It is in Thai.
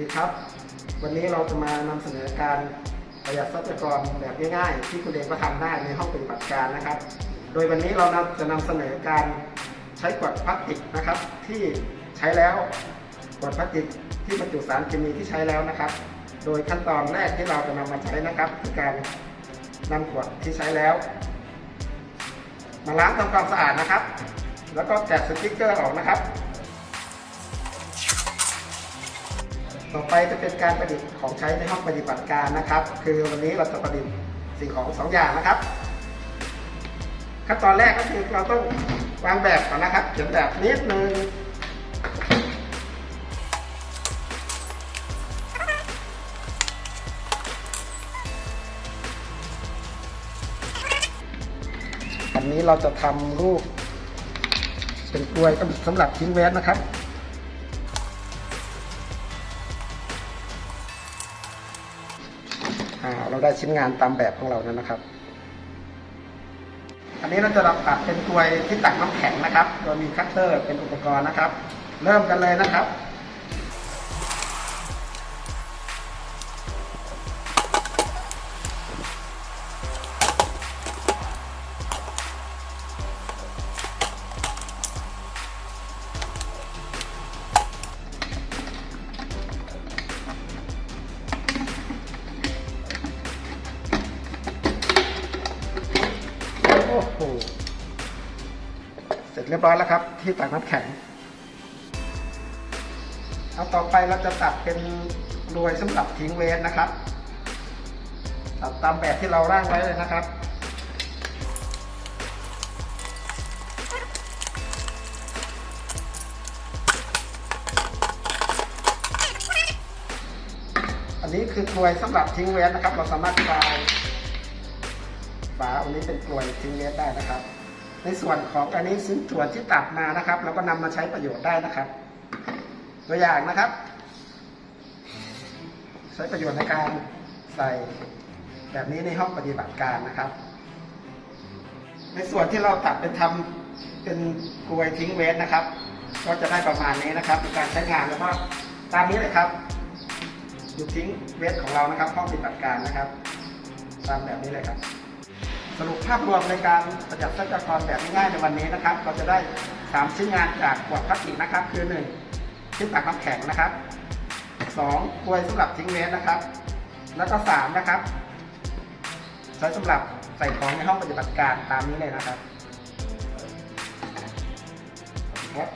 ดีครับ วันนี้เราจะมานำเสนอการประหยัดทรัพยากรแบบง่ายๆ ที่คุณเองก็ทำได้ในห้องปฏิบัติการนะครับ โดยวันนี้เรานำจะนำเสนอการใช้ขวดพลาสติกนะครับ ที่ใช้แล้วขวดพลาสติกที่บรรจุสารเคมีที่ใช้แล้วนะครับ โดยขั้นตอนแรกที่เราจะนำมาใช้นะครับคือการนำขวดที่ใช้แล้ว มาล้างทำความสะอาดนะครับ แล้วก็แกะสติ๊กเกอร์ออกนะครับ ต่อไปจะเป็นการประดิษฐ์ของใช้ในห้องปฏิบัติการนะครับ คือวันนี้เราจะประดิษฐ์สิ่งของสองอย่างนะครับ ขั้นตอนแรกก็คือเราต้องวางแบบก่อนนะครับ เขียนแบบนิดนึงอันนี้เราจะทำรูปเป็นกลวยสำหรับทิ้งเวสนะครับ เราได้ชิ้นงานตามแบบของเรานั้นนะครับ อันนี้เราจะรับตัดเป็นกลวยที่ตักน้ำแข็งนะครับ โดยมีคัตเตอร์เป็นอุปกรณ์นะครับ เริ่มกันเลยนะครับ สร็จเรียบร้อยแล้วครับ ที่ตักน้ำแข็ง เอาต่อไปเราจะตัดเป็นรวยสำหรับทิ้งเวสนะครับ ตัดตามแบบที่เราร่างไว้เลยนะครับอันนี้คือกลวยสำหรับทิ้งเวสนะครับ เราสามารถคลายฝาอันนี้เป็นกลวยทิ้งเล็ดได้นะครับ ในส่วนของอันนี้ชิ้นส่วนที่ตัดมานะครับเราก็นำมาใช้ประโยชน์ได้นะครับ ตัวอย่างนะครับ ใช้ประโยชน์ในการใส่แบบนี้ในห้องปฏิบัติการนะครับ ในส่วนที่เราตัดเป็นทำเป็นกลวยทิ้งเวสนะครับ ก็จะได้ประมาณนี้นะครับในการใช้งานแล้วก็ตามนี้เลยครับอยู่ทิ้งเวสของเรานะครับห้องปฏิบัติการนะครับ ตามแบบนี้เลยครับ สรุปภาพรวมในการประหยัดทรัพยากรแบบง่ายๆในวันนี้นะครับ เราจะได้ 3 ชิ้นงานจากขวดพลาสติกนะครับ คือ 1 ชิ้นตักน้ำแข็งนะครับ 2กลวยสำหรับทิ้งเวสนะครับ แล้วก็3นะครับใช้สำหรับใส่ของในห้องปฏิบัติการตามนี้เลยนะครับ ครับ